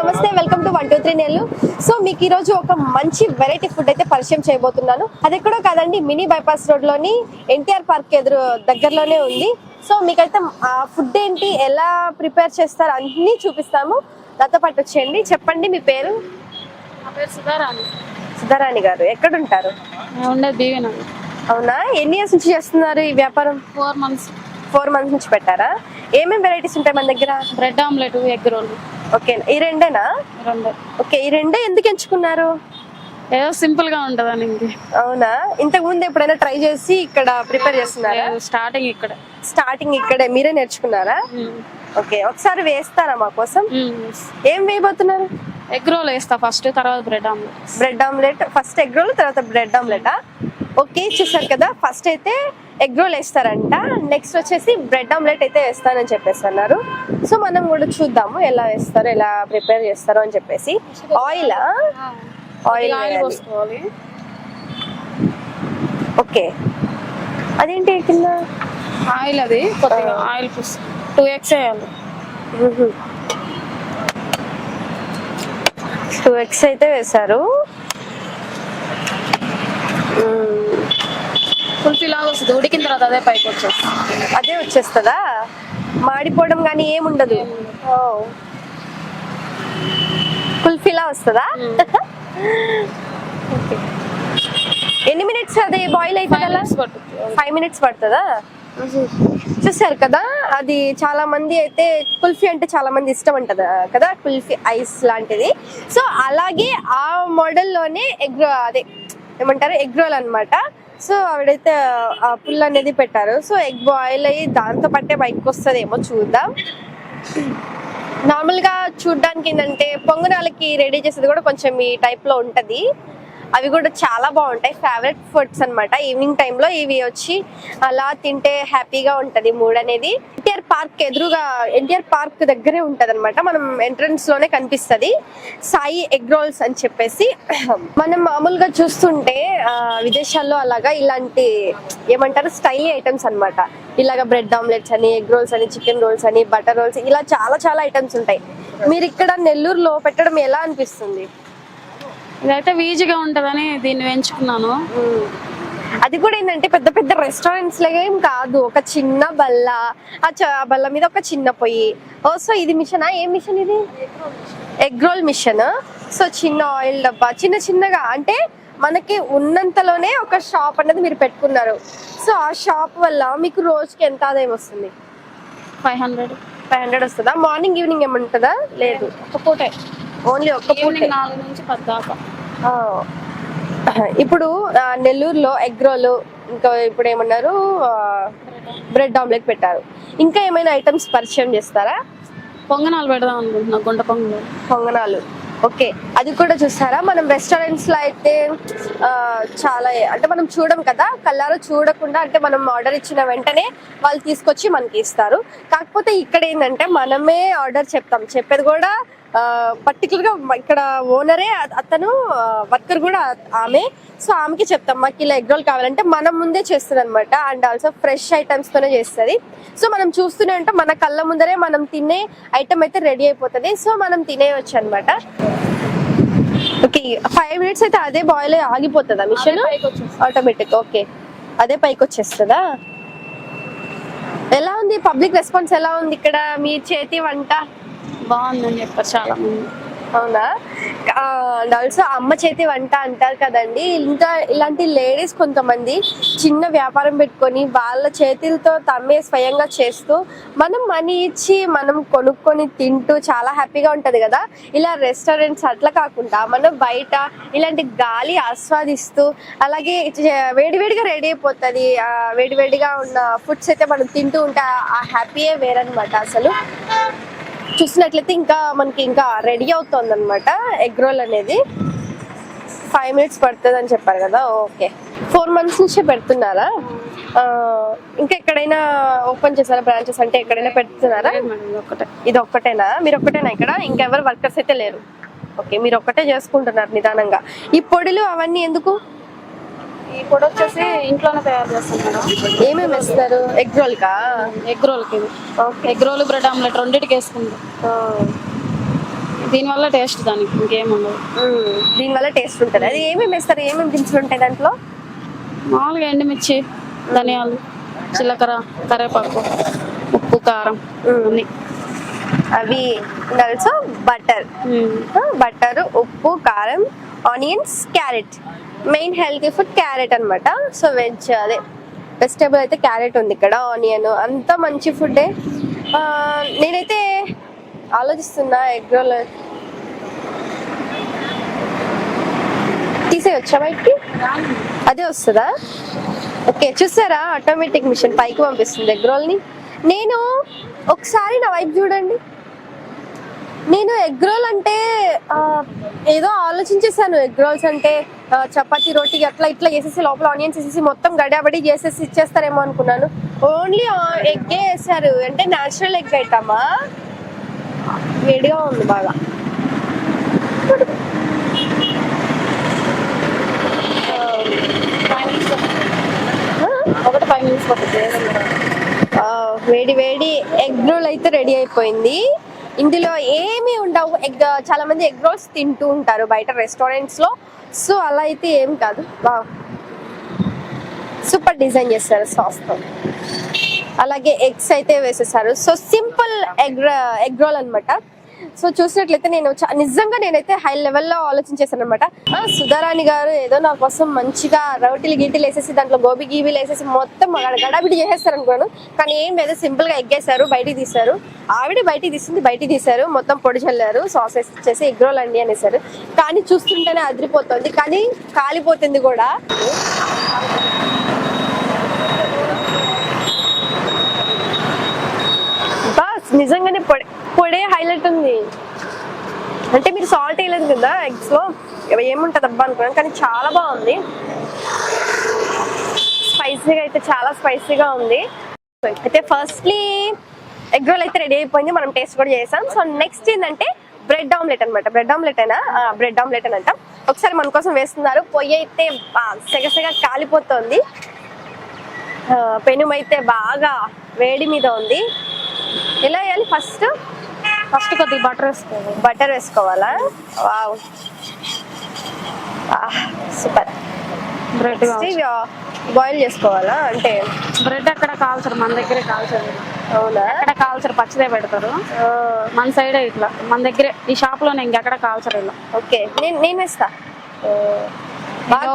నమస్తే welcome to one two three నెల్లు so మీకు ఈరోజు ఒక మంచి వెరైటీ ఫుడ్ అయితే పరిచయం చేయబోతున్నాను. అది ఎక్కడో కాదండి మినీ బైపాస్ రోడ్లోని ఎన్టీఆర్ పార్క్ ఎదురు దగ్గరలోనే ఉంది. సో మీకైతే ఆ ఫుడ్ ఏంటి ఎలా ప్రిపేర్ చేస్తారు అన్నీ చూపిస్తాము. నాతో పాటు వచ్చేయండి. చెప్పండి మీ పేరు? నా పేరు సుధారాణి. సుధారాణి గారు ఎక్కడ ఉంటారు నేను అవునా? ఎన్ని ఇయర్స్ నుంచి చేస్తున్నారు ఈ వ్యాపారం? ఫోర్ మంత్స్ ఫోర్ మంత్స్ నుంచి పెట్టారా? ఏమేమి వెరైటీస్ ఉంటాయి మన దగ్గర? Bread omelette egg roll okay ఈ రెండేనా? రెండు. ఓకే ఈ రెండే ఎందుకు ఎంచుకున్నారు? ఏదో సింపుల్గా ఉంటదని అవునా? ఇంతకు ముందు ఎప్పుడైనా ట్రై చేసి ఇక్కడ ప్రిపేర్ చేస్తున్నారా? స్టార్టింగ్ ఇక్కడ. స్టార్టింగ్ ఇక్కడే మీరే నేర్చుకున్నారా? ఓకే ఒకసారి వేస్తారా మా కోసం? ఏం వేయబోతున్నారు? ఎగ్ రోల్ వేస్తా ఫస్ట్ తర్వాత bread omelette bread omelette first egg roll తర్వాత బ్రెడ్ ఆమ్లెటా ఓకే చూసారు కదా ఫస్ట్ అయితే ఎగ్ రోల్ వేస్తారంట. నెక్స్ట్ వచ్చేసి బ్రెడ్ ఆమ్లెట్ అయితే వేస్తానని చెప్పేసి అన్నారు. సో మనం కూడా చూద్దాము ఎలా వేస్తారో ఎలా ప్రిపేర్ చేస్తారో అని చెప్పేసి. Oil oil okay. అదేంటి కింద? ఆయిల్ అది కొద్దిగా ఆయిల్ టూ ఎగ్స్ వేయాలి. టూ ఎగ్స్ అయితే వేశారు. కుల్ఫీ లాగా వస్తుంది. ఉడికిన తర్వాత అదే పైకి వచ్చేస్తుంది. అదే వచ్చేస్తుందా? మాడిపోవడం కానీ ఏముండదు. కుల్ఫీలా వస్తుందా. ఎన్ని మినిట్స్ అది బాయిల్ అవుతుందా ఫైవ్ మినిట్స్ పడుతుందా. చూసారు కదా అది చాలా మంది అయితే కుల్ఫీ అంటే చాలా మంది ఇష్టం ఉంటది కదా కుల్ఫీ ఐస్ లాంటిది. సో అలాగే ఆ మోడల్లోనే ఎగ్ అదే ఏమంటారు ఎగ్ రోల్ అన్నమాట. సో ఆవిడైతే ఆ పుల్ అనేది పెట్టారు. సో ఎగ్ బాయిల్ అయ్యి దాంతో పట్టే బయటకు వస్తుందేమో చూద్దాం. నార్మల్గా చూడ్డానికి ఏంటంటే పొంగనాలకి రెడీ చేసేది కూడా కొంచెం ఈ టైప్లో అవి కూడా చాలా బాగుంటాయి. ఫేవరెట్ ఫుడ్స్ అనమాట ఈవినింగ్ టైంలో ఇవి వచ్చి అలా తింటే హ్యాపీగా ఉంటుంది మూడ్ అనేది. ఎన్టీఆర్ పార్క్ ఎదురుగా ఎన్టీఆర్ పార్క్ దగ్గరే ఉంటుంది అనమాట మనం ఎంట్రన్స్లోనే సాయి ఎగ్ రోల్స్ అని చెప్పేసి. మనం మామూలుగా చూస్తుంటే విదేశాల్లో అలాగా ఇలాంటి ఏమంటారు స్టైలీ ఐటమ్స్ అన్నమాట. ఇలాగ బ్రెడ్ ఆమ్లెట్స్ అని ఎగ్ రోల్స్ అని చికెన్ రోల్స్ అని బటర్ రోల్స్ ఇలా చాలా చాలా ఐటమ్స్ ఉంటాయి. మీరు ఇక్కడ నెల్లూరులో పెట్టడం ఎలా అనిపిస్తుంది? ఇదైతే వీజీగా ఉంటదని దీన్ని ఎంచుకున్నాను. అది కూడా ఏంటంటే పెద్ద పెద్ద రెస్టారెంట్స్ లాగా ఏం కాదు. ఒక చిన్న బల్ల ఆ బల్ల మీద ఒక చిన్న పొయ్యి. ఓ సో ఇది మిషనా ఏం మిషన్ ఇది? ఎగ్ రోల్ మిషన్ సో చిన్న ఆయిల్ డబ్బా. చిన్న చిన్నగా. అంటే మనకి ఉన్నంతలోనే ఒక షాప్ అనేది మీరు పెట్టుకున్నారు. సో ఆ షాప్ వల్ల మీకు రోజుకి ఎంత ఆదాయం వస్తుంది? ఫైవ్ హండ్రెడ్ ఫైవ్ హండ్రెడ్ వస్తుందా? మార్నింగ్ ఈవినింగ్ ఏమంటుందా? లేదు. ఒక పూటే. ఓన్లీ ఒక్క పూట. నాలుగు నుంచి పది దాకా ఆ. ఇప్పుడు నెల్లూరులో ఎగ్ రోల్ ఇంకా ఇప్పుడు ఏమన్నారు బ్రెడ్ ఆమ్లెట్ పెట్టారు. ఇంకా ఏమైనా ఐటమ్స్ పరిచయం చేస్తారా? పొంగనాలు పెడదాం అనుకుంటున్నా గుంట పొంగనాలు. పొంగనాలు. ఓకే. అది కూడా చూస్తారా? మనం రెస్టారెంట్స్లో అయితే చాలా అంటే మనం చూడం కదా కళ్ళారా చూడకుండా అంటే మనం ఆర్డర్ ఇచ్చిన వెంటనే వాళ్ళు తీసుకొచ్చి మనకి ఇస్తారు. కాకపోతే ఇక్కడ ఏంటంటే మనమే ఆర్డర్ చెప్తాం. చెప్పేది కూడా పర్టికులర్గా ఇక్కడ ఓనరే అతను వర్కర్ కూడా ఆమె. సో ఆమెకి చెప్తాం మాకు ఇలా ఎగ్ రోల్ కావాలంటే మనం ముందే చేస్తుంది అనమాట అండ్ ఆల్సో ఫ్రెష్ ఐటమ్స్ తోనే చేస్తుంది. సో మనం చూస్తూనే ఉంటాం మన కళ్ళ ముందరే మనం తినే ఐటమ్ అయితే రెడీ అయిపోతుంది. సో మనం తినేయచ్చు అనమాట ఓకే ఫైవ్ మినిట్స్ అయితే అదే బాయిల్ ఆగిపోతుందా మిషన్ ఆటోమేటిక్ ఓకే అదే పైకి వచ్చేస్తుందా? ఎలా ఉంది? పబ్లిక్ రెస్పాన్స్ ఎలా ఉంది ఇక్కడ? మీ చేతి వంట? బాగుందని చెప్పారు చాలా మంది. అవునా? అండ్ ఆల్సో అమ్మ చేతి వంట అంటారు కదండి. ఇంకా ఇలాంటి లేడీస్ కొంతమంది చిన్న వ్యాపారం పెట్టుకొని వాళ్ళ చేతులతో తమ్మే స్వయంగా చేస్తూ మనం మనీ ఇచ్చి మనం కొనుక్కొని తింటూ చాలా హ్యాపీగా ఉంటుంది కదా. ఇలా రెస్టారెంట్స్ అట్లా కాకుండా మనం బయట ఇలాంటి గాలి ఆస్వాదిస్తూ అలాగే వేడివేడిగా రెడీ అయిపోతుంది. వేడివేడిగా ఉన్న ఫుడ్స్ అయితే మనం తింటూ ఉంటే ఆ హ్యాపీయే వేరనమాట అసలు. చూసినట్లయితే ఇంకా మనకి ఇంకా రెడీ అవుతుంది అనమాట ఎగ్ రోల్ అనేది. ఫైవ్ మినిట్స్ పడుతుంది అని చెప్పారు కదా ఓకే. ఫోర్ మంత్స్ నుంచి పెడుతున్నారా? ఇంకా ఎక్కడైనా ఓపెన్ చేశారా బ్రాంచెస్ అంటే ఎక్కడైనా పెడుతున్నారా? ఇది ఒక్కటేనా? మీరు ఒక్కటేనా ఇక్కడ? ఇంకెవరు వర్కర్స్ అయితే లేరు. ఓకే మీరు ఒక్కటే చేసుకుంటున్నారు నిదానంగా. ఈ పొడిలు అవన్నీ ఎందుకు? ఈ పొడి వచ్చేసి ఇంట్లోనే తయారు చేస్తాం మేడం. ఏమేమి వేస్తారు? ఎగ్ రోల్ కా ఎగ్ రోల్కి ఇది. ఎగ్ రోల్ బ్రెడ్ ఆమ్లెట్ రెండింటికి వేసుకుంటాం. దీనివల్ల టేస్ట్ దానికి ఇంకేం ఉండదు. దీనివల్ల టేస్ట్ ఉంటుంది. అది ఏమేమి వేస్తారు? ఏమేమి దినుసులు ఉంటాయి దాంట్లో? మామూలుగా ఎండుమిర్చి ధనియాలు జీలకర్ర కరివేపాకు ఉప్పు కారం అన్ని. అవి ఆల్సో బటర్. బటర్ ఉప్పు కారం onions carrot. Main healthy food carrot అనమాట సో వెజ్ అదే. వెజిటేబుల్ అయితే క్యారెట్ ఉంది ఇక్కడ ఆనియన్ అంతా మంచి ఫుడ్డే నేనైతే ఆలోచిస్తున్నా ఎగ్ రోల్. తీసేయొచ్చా బయటికి? అదే వస్తుందా? ఓకే చూసారా? ఆటోమేటిక్ మిషన్ పైకి పంపిస్తుంది ఎగ్ రోల్ని. నేను ఒకసారి నా వైపు చూడండి. నేను ఎగ్ రోల్ అంటే ఏదో ఆలోచించేసాను ఎగ్ రోల్స్ అంటే. చపాతీ రోటీ అట్లా ఇట్లా వేసేసి లోపల ఆనియన్స్ వేసేసి మొత్తం గడాబడి చేసేసి ఇచ్చేస్తారేమో అనుకున్నాను. ఓన్లీ ఎగ్గే వేసారు అంటే న్యాచురల్ ఎగ్ ఐటమా? వేడిగా ఉంది బాగా. ఒకటి ఫైవ్ మినిట్స్ వేడి వేడి ఎగ్ రోల్ అయితే రెడీ అయిపోయింది. ఇందులో ఏమీ ఉండవు. ఎగ్ చాలా మంది ఎగ్ రోల్స్ తింటూ ఉంటారు బయట రెస్టారెంట్స్లో. సో అలా అయితే ఏం కాదు. సూపర్ డిజైన్ చేస్తారు సాస్తో. అలాగే ఎగ్స్ అయితే వేసేసారు. So simple egg egg roll అన్నమాట. సో చూసినట్లయితే నేను నిజంగా నేనైతే హై లెవెల్లో ఆలోచించేసాను అనమాట సుధారాణి గారు ఏదో నా కోసం మంచిగా రౌటీలు గీటీలు వేసేసి దాంట్లో గోబీ గీబీలు వేసేసి మొత్తం గడ- గడాబిడి చేసేస్తారు అనుకోను కానీ ఏం లేదు సింపుల్గా ఎగ్గేశారు బయటికి తీశారు. ఆవిడ బయటికి తీసింది బయటికి తీశారు. మొత్తం పొడి చల్లారు సాస్ వేసి ఎగ్ రోల్ అండి అనేసారు కానీ చూస్తుంటేనే అదిరిపోతుంది. కానీ కాలిపోతుంది కూడా. నిజంగానే పొడి పొడే హైలైట్ ఉంది. అంటే మీరు సాల్ట్ వేయలేదు కదా ఎగ్స్లో ఏముంటది అబ్బా అనుకున్నాను కానీ చాలా బాగుంది. స్పైసీగా అయితే చాలా స్పైసీగా ఉంది. అయితే ఫస్ట్లీ ఎగ్ రోల్ అయితే రెడీ అయిపోయింది మనం టేస్ట్ కూడా చేసాం. సో నెక్స్ట్ ఏంటంటే బ్రెడ్ ఆమ్లెట్ అన్నమాట. బ్రెడ్ ఆమ్లెట్ అయినా బ్రెడ్ ఆమ్లెట్ అని అంటాం. ఒకసారి మన కోసం వేస్తున్నారు. పొయ్యి అయితే బా- సెగసెగ కాలిపోతుంది. పెనుమైతే బాగా వేడి మీద ఉంది. ఎలా వేయాలి? ఫస్ట్ ఫస్ట్ కొద్దిగా బటర్ వేసుకోవాలి. బటర్ వేసుకోవాలా? వావ్. సూపర్. బ్రెడ్ బాయిల్ చేసుకోవాలా? అంటే బ్రెడ్ అక్కడ కాల్చరు? మన దగ్గరే కాల్చరు. అవునా? అక్కడ కాల్చరు? పచ్చిదే పెడతారు. మన సైడే ఇట్లా. మన దగ్గరే. ఈ షాప్లోనే ఇంకెక్కడ కాల్చరు ఇలా. ఓకే. నేను నేను వేస్తా. బాగా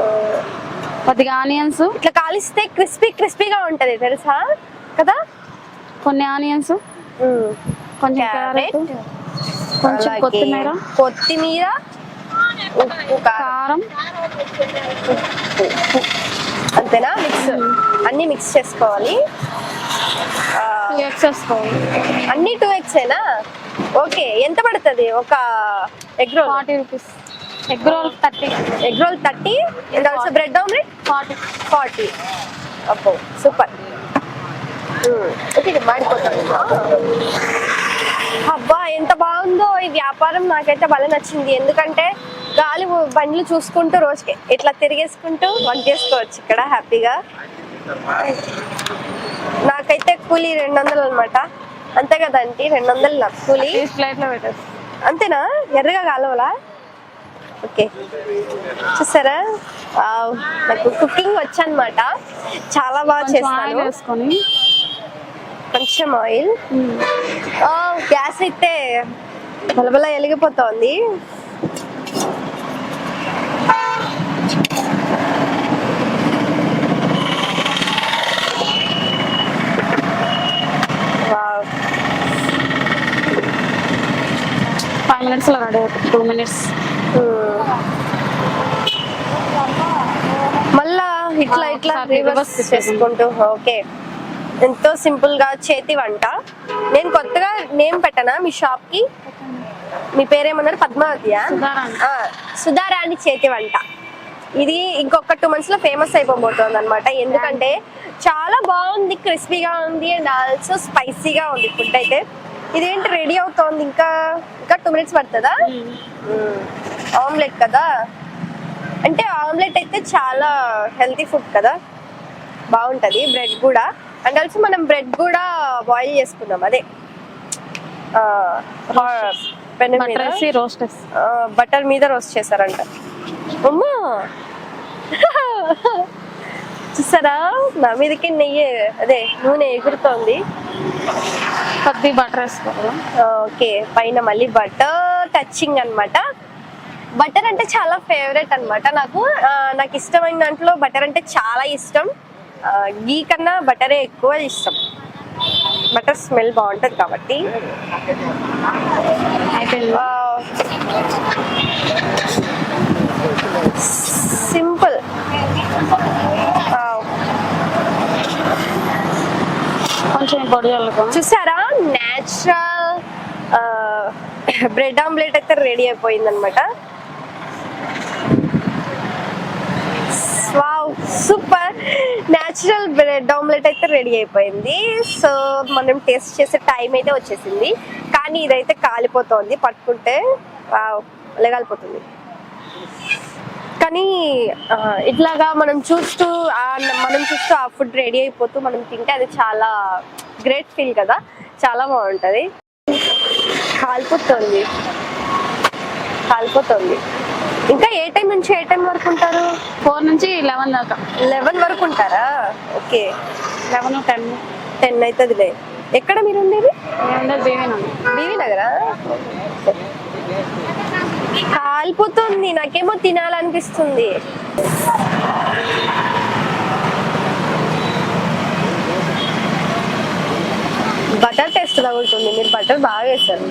ఆ, కొద్దిగా ఆనియన్స్. ఇట్లా కాలిస్తే క్రిస్పీ క్రిస్పీగా ఉంటది. తెలుసా? కదా? కొన్ని ఆనియన్స్. కొంచెం క్యారెట్. కొంచెం కొత్తిమీర. కొత్తిమీర ఉప్పు కారం. ఉప్పు. అంతేనా? మిక్స్. అన్ని మిక్స్ చేసుకోవాలి. అన్ని టూ ఎగ్స్ ఏనా? ఓకే ఎంత పడుతుంది ఒక egg roll forty rupees. Egg roll thirty. Egg roll thirty and also bread omelette forty forty అబ్బో సూపర్. అబ్బా ఎంత బాగుందో ఈ వ్యాపారం. నాకైతే భలే నచ్చింది. ఎందుకంటే గాలి బండ్లు చూసుకుంటూ రోజుకి ఇట్లా తిరిగేసుకుంటూ వర్క్ చేసుకోవచ్చు ఇక్కడ హ్యాపీగా. నాకైతే కూలీ రెండు వందలు అనమాట అంతే కదండి రెండు వందలు నాకు కూలీ. అంతేనా? ఎర్రగా కాలవలా? ఓకే. చూసారా. నాకు కుకింగ్ వచ్చనమాట చాలా బాగా చేస్తాను. వేసుకొని కొంచెం ఆయిల్. గ్యాస్ అయితే బలబల వెలిగిపోతోంది. ఫైవ్ మినిట్స్లో రెడీ అవుతుంది టూ మినిట్స్. మళ్ళా ఇట్లా ఇట్లా రివర్స్ చేసుకుంటూ. ఓకే ఎంతో సింపుల్గా చేతి వంట. నేను కొత్తగా నేమ్ పెట్టనా మీ షాప్కి మీ పేరేమన్నారు? పద్మావతియా? సుధారాణి. ఆ, సుధారాణి చేతి వంట. ఇది ఇంకొక టూ మంత్స్లో ఫేమస్ అయిపోబోతోంది అనమాట ఎందుకంటే చాలా బాగుంది క్రిస్పీగా ఉంది అండ్ ఆల్సో స్పైసీగా ఉంది ఫుడ్ అయితే. ఇదేంటి రెడీ అవుతోంది? ఇంకా ఇంకా టూ మినిట్స్ పడుతుందా? ఆమ్లెట్ కదా? అంటే ఆమ్లెట్ అయితే చాలా హెల్తీ ఫుడ్ కదా? బాగుంటది బ్రెడ్ కూడా. అండ్ ఆల్సో మనం బ్రెడ్ కూడా బాయిల్ చేసుకుందాం అదే. మీద. బటర్ మీద రోస్ట్ చేశారంట. అమ్మా! చూసారా? నా మీదకి నెయ్యి అదే నూనె ఎగురుతోంది. కొద్ది బటర్ వేసుకోవాలి. ఓకే. పైన మళ్ళీ బటర్ టచింగ్ అన్నమాట. బటర్ అంటే చాలా ఫేవరెట్ అన్నమాట. నాకు నాకు ఇష్టమైన దాంట్లో బటర్ అంటే చాలా ఇష్టం. గీ కన్నా బటరే ఎక్కువ ఇష్టం. బటర్ స్మెల్ బాగుంటుంది కాబట్టి. సింపుల్. కొంచెం చూసారా? న్యాచురల్ బ్రెడ్ ఆమ్లెట్ అయితే రెడీ అయిపోయింది అనమాట wow super. Natural bread omelette అయితే రెడీ అయిపోయింది. సో మనం టేస్ట్ చేసే టైం అయితే వచ్చేసింది. కానీ ఇదైతే కాలిపోతోంది. పట్టుకుంటే వావ్ కానీ ఇట్లాగా మనం చూస్తూ మనం చూస్తూ ఆ ఫుడ్ రెడీ అయిపోతూ మనం తింటే అది చాలా గ్రేట్ ఫీల్ కదా. చాలా బాగుంటుంది. కాలిపోతుంది. కాలిపోతుంది. ఇంకా ఏ టైం నుంచి ఏ టైం వరకు ఉంటారు? ఫోర్ నుంచి లెవెన్ దాకా. లెవెన్ వరకు ఉంటారా? ఓకే. Eleven ten. టెన్ అవుతుందిలే ఎక్కడ మీరు ఉండేది బీవీ నగరా కాలిపోతుంది. నాకేమో తినాలనిపిస్తుంది. బటర్ టేస్ట్ తగులుతుంది. మీరు బటర్ బాగా వేస్తారు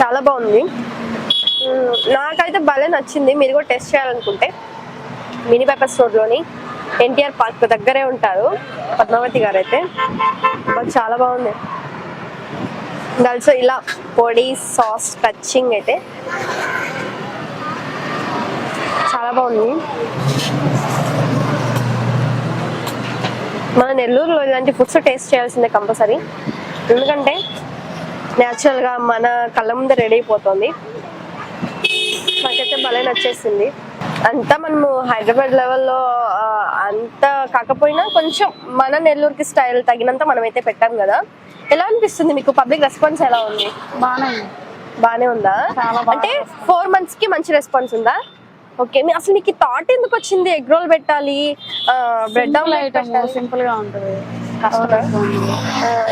చాలా బాగుంది. నాకైతే భలే నచ్చింది. మీరు కూడా టెస్ట్ చేయాలనుకుంటే. మినీ పేపర్ స్టోర్లోని ఎన్టీఆర్ పార్క్ దగ్గరే ఉంటారు. పద్మావతి గారు అయితే మాకు చాలా బాగుంది. ఆల్సో ఇలా పొడి సాస్ టచ్చింగ్ అయితే చాలా బాగుంది. మన నెల్లూరులో ఇలాంటి ఫుడ్స్ టేస్ట్ చేయాల్సిందే కంపల్సరీ. ఎందుకంటే న్యాచురల్గా మన కళ్ళ ముందే రెడీ అయిపోతుంది. నాకైతే భలే నచ్చేసింది. అంతా మనము హైదరాబాద్ లెవెల్లో అంత కాకపోయినా కొంచెం మన నెల్లూరుకి స్టైల్ తగినంత మనమైతే పెట్టాం కదా. ఎలా అనిపిస్తుంది మీకు? పబ్లిక్ రెస్పాన్స్ ఎలా ఉంది? బాగానే ఉంది. బానే ఉందా? అంటే ఫోర్ మంత్స్కి మంచి రెస్పాన్స్ ఉందా? ఓకే మీ అసలు మీకు థాట్ ఎందుకు వచ్చింది? ఎగ్ రోల్ పెట్టాలి బ్రెడ్ సింపుల్ ఆమ్లెట్గా ఉంటుంది.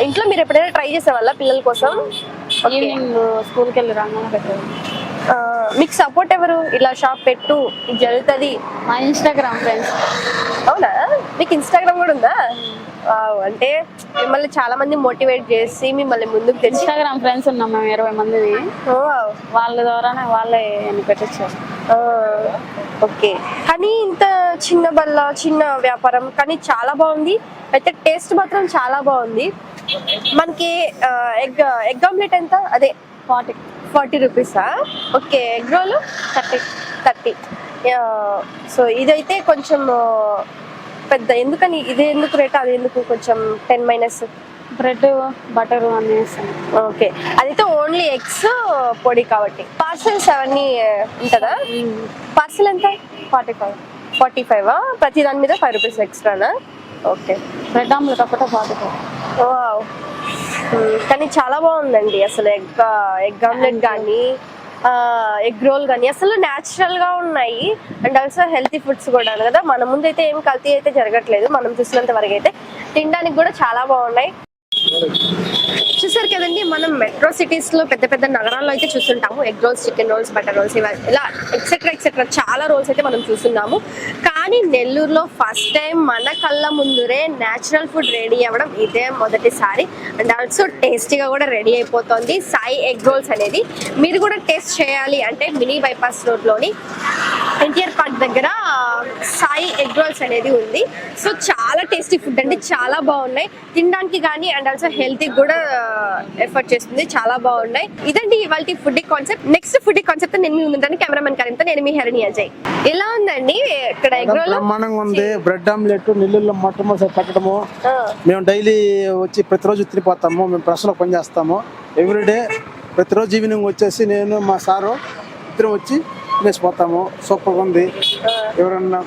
ఇంట్లో మీరు ఎప్పుడైనా ట్రై చేసేవాళ్ళ పిల్లల కోసం. ఈవినింగ్ స్కూల్కి వెళ్ళి రాగానే పెట్టేది ఆ, మీకు సపోర్ట్ ఎవరు? ఇలా షాప్ పెట్టు ఇది జరుగుతుంది. మా ఇన్స్టాగ్రామ్ ఫ్రెండ్స్ అవునా? మీకు ఇన్స్టాగ్రామ్ కూడా ఉందా? అంటే మిమ్మల్ని చాలా మంది మోటివేట్ చేసి మిమ్మల్ని ముందుకు తెచ్చి ఇన్స్టాగ్రామ్ ఫ్రెండ్స్ ఉన్నాం మేము ఇరవై మందిది. వావ్. వాళ్ళ ద్వారానే వాళ్ళే పెట్టించారు ఓకే. కానీ ఇంత చిన్న బల్ల చిన్న వ్యాపారం కానీ చాలా బాగుంది. అయితే టేస్ట్ మాత్రం చాలా బాగుంది. మనకి ఎగ్ ఎగ్ ఆమ్లెట్ ఎంత? అదే forty. Forty రూపీసా? Okay egg roll? Thirty thirty. So ఇదైతే కొంచెం పెద్ద ఎందుకని ఇది ఎందుకు రేట్? అది ఎందుకు కొంచెం టెన్ మైనస్? బ్రెడ్ బటర్ అన్నీ ఓకే. అదైతే ఓన్లీ ఎగ్స్ పొడి కాబట్టి. పార్సల్స్ అవన్నీ ఉంటుందా? పార్సల్ ఎంత? Forty five. Forty five? ప్రతి దాని మీద ఫైవ్ రూపీస్ ఎక్స్ట్రానా? ఓకే. బ్రెడ్ ఆమ్లెట్ ఒకటే ఫార్టీ ఫైవ్. కానీ చాలా బాగుందండి. అసలు ఎగ్ ఎగ్ ఆమ్లెట్ కానీ ఎగ్ రోల్ కానీ అసలు న్యాచురల్గా ఉన్నాయి. అండ్ ఆల్సో హెల్తీ ఫుడ్స్ కూడా కదా. మన ముందు అయితే ఏం కల్తీ అయితే జరగట్లేదు. మనం చూసినంత వరకు అయితే తినడానికి కూడా చాలా బాగున్నాయి. చూసారు కదండి మనం మెట్రో సిటీస్లో పెద్ద పెద్ద నగరాల్లో అయితే చూస్తుంటాము. Egg rolls chicken rolls butter rolls ఇవ ఇలా ఎక్సెట్రా ఎక్సెట్రా చాలా రోల్స్ అయితే మనం చూస్తున్నాము. కానీ నెల్లూరులో ఫస్ట్ టైం మన కళ్ళ ముందురే న్యాచురల్ ఫుడ్ రెడీ అవ్వడం ఇదే మొదటిసారి. అండ్ ఆల్సో టేస్టీగా కూడా రెడీ అయిపోతుంది సాయి ఎగ్ రోల్స్ అనేది. మీరు కూడా టేస్ట్ చేయాలి అంటే మినీ బైపాస్ రోడ్లోని ఎన్టీఆర్ పార్క్ దగ్గర సాయి ఎగ్ రోల్స్ అనేది ఉంది. సో చాలా టేస్టీ ఫుడ్ అండి. చాలా బాగున్నాయి. తినడానికి కానీ అండ్ ఆల్సో హెల్తీ కూడా ఎఫర్ట్ చేస్తుంది. చాలా బాగున్నాయి. ఇదండి ఇవాళ food concept. Next food concept నేను మీ ముందు కెమెరామెన్ కరీంతో నేను మీ హరిణి అజయ్. ఎలా ఉందండి ఇక్కడ ఎగ్ రోల్? బ్రహ్మాండంగా ఉంది. బ్రెడ్ ఆమ్లెట్ నెల్లూరులో మొట్టమొదటి పెట్టడము. మేము డైలీ వచ్చి ప్రతిరోజు తినిపోతాము. మేము ప్రెస్లో పనిచేస్తాము. ఎవ్రీడే ప్రతిరోజు ఈవినింగ్ వచ్చేసి నేను మా సారు ఇద్దరు వచ్చి తినేసిపోతాము సూపర్గా ఉంది. ఎవరన్నా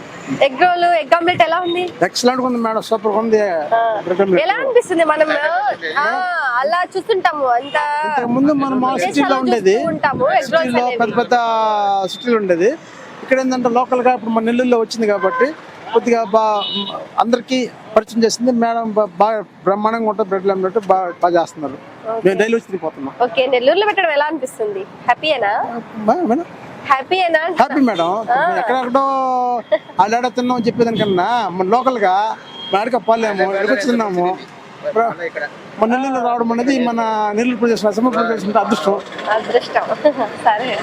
ఎగ్ రోల్ ఎగ్ ఆమ్లెట్ ఎలా ఉంది? ఎక్సలెంట్ ఉంది మేడం సూపర్గా ఉంది. Bread omelette. ఎలా అనిపిస్తుంది మనం? చాలా చూస్తుంటాము. అంత ముందు మనం సిటీలో ఉండేది. సిటీలో పెద్ద పెద్ద సిటీలు ఉండేది. ఇక్కడ ఏంటంటే లోకల్గా ఇప్పుడు మన నెల్లూరులో వచ్చింది కాబట్టి కొద్దిగా బా అందరికి పరిచయం చేసింది. మేడం బాగా బ్రహ్మాండంగా ఉంటుంది. బ్రెడ్ ఆమ్లెట్ బాగా బాగా చేస్తున్నారు. మేము డైలీ వచ్చి తినిపోతున్నాం ఓకే నెల్లూరులో పెట్టడం ఎలా అనిపిస్తుంది? హ్యాపీయేనా మేడం హ్యాపీయేనా హ్యాపీ మేడం ఎక్కడెక్కడో ఆడాడ తిన్నాం చెప్పేదానికన్నా మన లోకల్గా మేడక పోలేము ఎక్కడికి వచ్చి తిన్నాము మన నెల్లూరులో రావడం అనేది మన నెల్లూరు ప్రదేశ్ అసెంబ్లీ ప్రదేశ్ అదృష్టం. అదృష్టం. సరే.